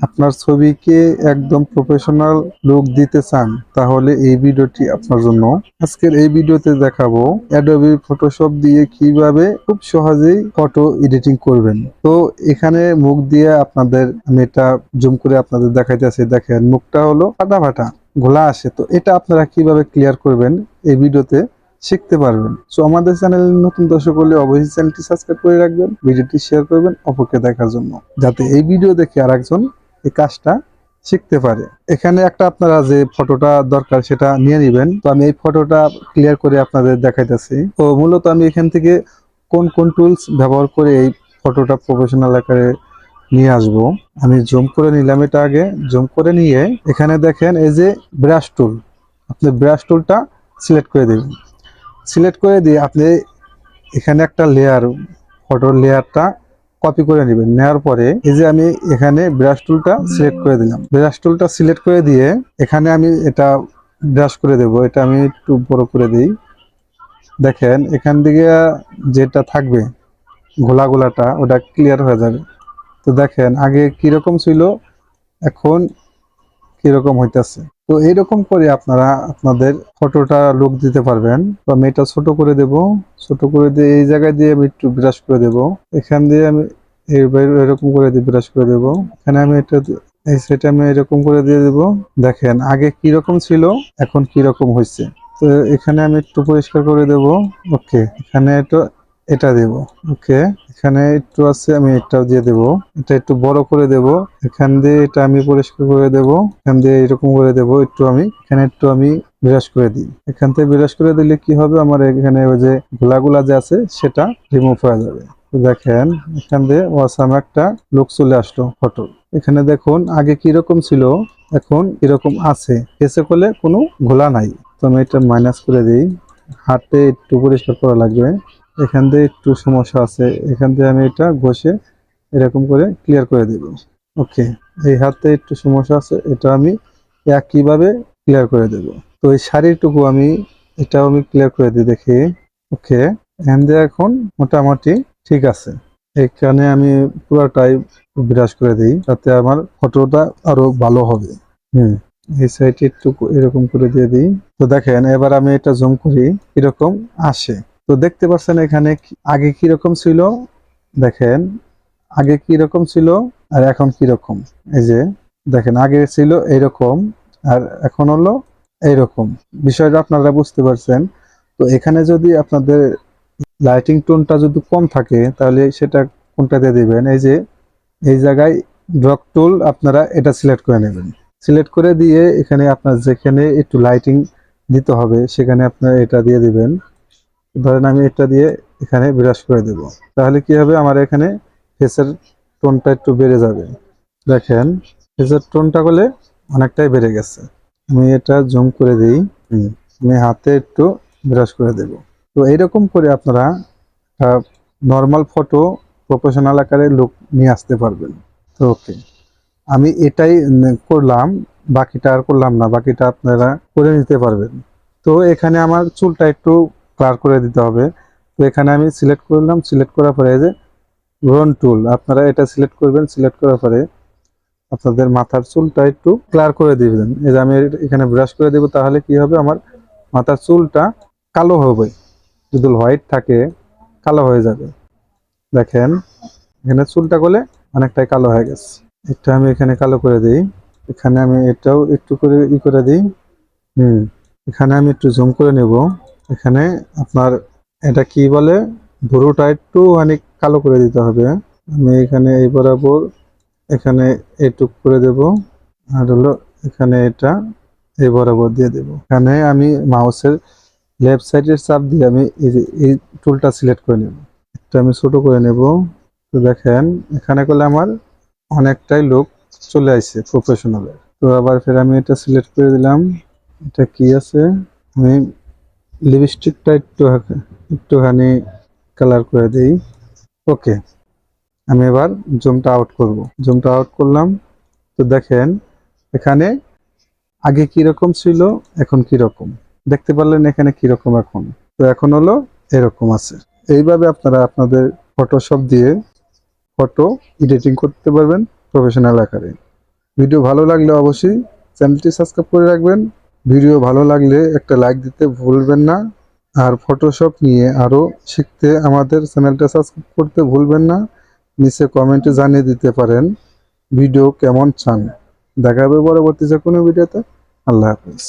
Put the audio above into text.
আপনার ছবিকে একদম প্রফেশনাল লুক দিতে চান, তাহলে এই ভিডিওটি আপনার জন্য আজকের এই ভিডিওতে দেখাবো অ্যাডোবি ফটোশপ দিয়ে কীভাবে খুব সহজেই ফটো এডিটিং করবেন। তো এখানে মুখ দিয়ে আপনাদের, আমি এটা জুম করে আপনাদের দেখাইতেছি দেখেন মুখটা হলো ফাটা ফাটা, ঘোলা আসে, তো এটা আপনারা কীভাবে ক্লিয়ার করবেন এই ভিডিওতে শিখতে পারবেন। সো আমাদের চ্যানেল নতুন দর্শক হলে অবশ্যই চ্যানেলটি সাবস্ক্রাইব করে রাখবেন, ভিডিওটি শেয়ার করবেন অপরকে দেখার জন্য, যাতে এই ভিডিও দেখে আরেকজন এই কাজটা শিখতে পারে। এখানে একটা আপনারা যে ফটোটা দরকার সেটা নিয়ে নেবেন। তো আমি এই ফটোটা ক্লিয়ার করে আপনাদের দেখাইতেছি। তো মূলত আমি এখান থেকে কোন কোন টুলস ব্যবহার করে এই ফটোটা প্রফেশনাল আকারে নিয়ে আসব। আমি জুম করে নিলাম এটা আগে। জুম করে নিয়ে এখানে দেখেন এই যে ব্রাশ টুল আপনি ব্রাশ টুলটা সিলেক্ট করে দেবেন। সিলেক্ট করে দিয়ে আপনি এখানে একটা লেয়ার ফটোর লেয়ারটা কপি করে নেবেন। নেওয়ার পরে এই যে আমি এখানে ব্রাশ টুলটা সিলেক্ট করে দিলাম। ব্রাশ টুলটা সিলেক্ট করে দিয়ে এখানে আমি এটা ব্রাশ করে দেব। এটা আমি একটু বড় করে দিই। দেখেন, এখান থেকে যেটা থাকবে, গোলা গোলাটা, ওটা ক্লিয়ার হয়ে যাবে। তো দেখেন, আগে কীরকম ছিল, এখন কীরকম হইতাছে। তো এইরকম করে আপনারা আপনাদের ফটোটা লুক দিতে পারবেন। তো আমি এটা ছোট করে দেব। ছোট করে দিয়ে এই জায়গায় দিয়ে আমি একটু ব্রাশ করে দেব। এখান দিয়ে আমি এরকম করে দিয়ে ব্রাশ করে দেব। এখানে আমি এটা এই সেটা আমি এরকম করে দিয়ে দেব। দেখেন, আগে কি রকম ছিল, এখন কি রকম হয়েছে তো এখানে আমি একটু পরিষ্কার করে দেব। ওকে এখানে একটু এটা দেব, ওকে। এখানে একটু আছে, আমি এটাও দিয়ে দেব। এটা একটু বড় করে দেব। এখান দিয়ে এটা আমি পরিষ্কার করে দেব। এখান দিয়ে এরকম করে দেব, একটু আমি। এখানে একটু আমি বিরাজ করে দিই। এখান থেকে বিরাজ করে দিলে কি হবে? আমার এখানে ওই যে গোলাগুলা যে আছে, সেটা রিমুভ হয়ে যাবে। দেখেন, এখান দিয়ে ওয়াসাম একটা লুক চলে আসলো ফটো এখানে দেখুন, আগে কীরকম ছিল? এখন এরকম আছে। এসে করলে কোনো ঘোলা নাই। তো আমি এটা মাইনাস করে দিই। হাতে একটু পরিষ্কার করা লাগবে। এখান দিয়ে একটু সমস্যা আছে, এখান দিয়ে আমি এটা ঘষে এরকম করে ক্লিয়ার করে দেব। ওকে এই হাতে একটু সমস্যা আছে, এটা আমি একইভাবে ক্লিয়ার করে দেব। তো এই শাড়িটুকু আমি, এটাও আমি ক্লিয়ার করে দিই দেখি। ওকে এখান দিয়ে এখন মোটামুটি ঠিক আছে। এখানে আমি পুরোটাই বিরাজ করে দিই, তাতে আমার ফটোটা আরও ভালো হবে। হুম, এই সাইডে একটু এরকম করে দিয়ে দিই। তো দেখেন, এবার আমি এটা জুম করি, এরকম আসে। তো দেখতে পাচ্ছেন এখানে আগে কি রকম ছিল? দেখেন, আগে কি রকম ছিল আর এখন কি রকম? এই যে, দেখেন, আগে ছিল এইরকম আর এখন হলো এইরকম। বিষয়টা আপনারা বুঝতে পারছেন। তো এখানে যদি আপনাদের লাইটিং টোনটা যদি কম থাকে, তাহলে সেটা কোনটা দিয়ে দিবেন? এই যে, এই জায়গায় ড্রপ টুল আপনারা এটা সিলেক্ট করে নেবেন। সিলেক্ট করে দিয়ে এখানে আপনার যেখানে একটু লাইটিং দিতে হবে, সেখানে আপনারা এটা দিয়ে দিবেন। ধরেন আমি এটা দিয়ে এখানে বিরাজ করে দেব। তাহলে কি হবে? আমার এখানে ফেসের টোনটা একটু বেড়ে যাবে। দেখেন, ফেসের টোনটা করলে অনেকটাই বেড়ে গেছে। আমি এটা জুম করে দিই। আমি হাতে একটু বিরাজ করে দেব। তো এইরকম করে আপনারা নর্মাল ফটো প্রফেশনাল আকারে লুক নিয়ে আসতে পারবেন। তো ওকে আমি এটাই করলাম। বাকিটা আর করলাম না। বাকিটা আপনারা করে নিতে পারবেন। তো এখানে আমার চুলটা একটু ক্লার করে দিতে হবে। তো এখানে আমি সিলেক্ট করলাম। সিলেক্ট করার পরে এই যে রন টুল আপনারা এটা সিলেক্ট করবেন। সিলেক্ট করার পরে আপনাদের মাথার চুলটা একটু ক্লার করে দিবেন। এই যে আমি এখানে ব্রাশ করে দেবো, তাহলে কি হবে? আমার মাথার চুলটা কালো হবে। যদি হোয়াইট থাকে, কালো হয়ে যাবে। দেখেন, এখানে চুলটা করলে অনেকটাই কালো হয়ে গেছে। এটা আমি এখানে কালো করে দিই। এখানে আমি এটাও একটু করে ই করে দিই। হুম, এখানে আমি একটু জুম করে নেব। এখানে আপনার এটা কি বলে? ভুরুটা একটু অনেক কালো করে দিতে হবে। আমি এখানে এই বরাবর এখানে এইটুক করে দেব। আর হলো এখানে এটা এই বরাবর দিয়ে দেব। এখানে আমি মাউসের লেফট সাইডের চাপ দিয়ে আমি এই এই টুলটা সিলেক্ট করে নেব। এটা আমি ছোট করে নেব। তো দেখেন, এখানে করলে আমার অনেকটাই লোক চলে আসছে প্রফেশনালের তো আবার ফের আমি এটা সিলেক্ট করে দিলাম। এটা কি আছে? আমি লিপস্টিকটা একটু একটুখানি কালার করে দিই। ওকে আমি এবার জুমটা আউট করব। জুমটা আউট করলাম। তো দেখেন, এখানে আগে রকম ছিল, এখন রকম? দেখতে পারলেন এখানে রকম এখন? তো এখন হলো এরকম আছে। এইভাবে আপনারা আপনাদের ফটোশপ দিয়ে ফটো এডিটিং করতে পারবেন প্রফেশনাল আকারে। ভিডিও ভালো লাগলে অবশ্যই চ্যানেলটি সাবস্ক্রাইব করে রাখবেন। ভিডিও ভালো লাগলে একটা লাইক দিতে ভুলবেন না। আর ফটোশপ নিয়ে আরও শিখতে আমাদের চ্যানেলটা সাবস্ক্রাইব করতে ভুলবেন না। নিচে কমেন্টে জানিয়ে দিতে পারেন ভিডিও কেমন চান। দেখাবে পরবর্তী যে কোনো ভিডিওতে আল্লাহ হাফিজ।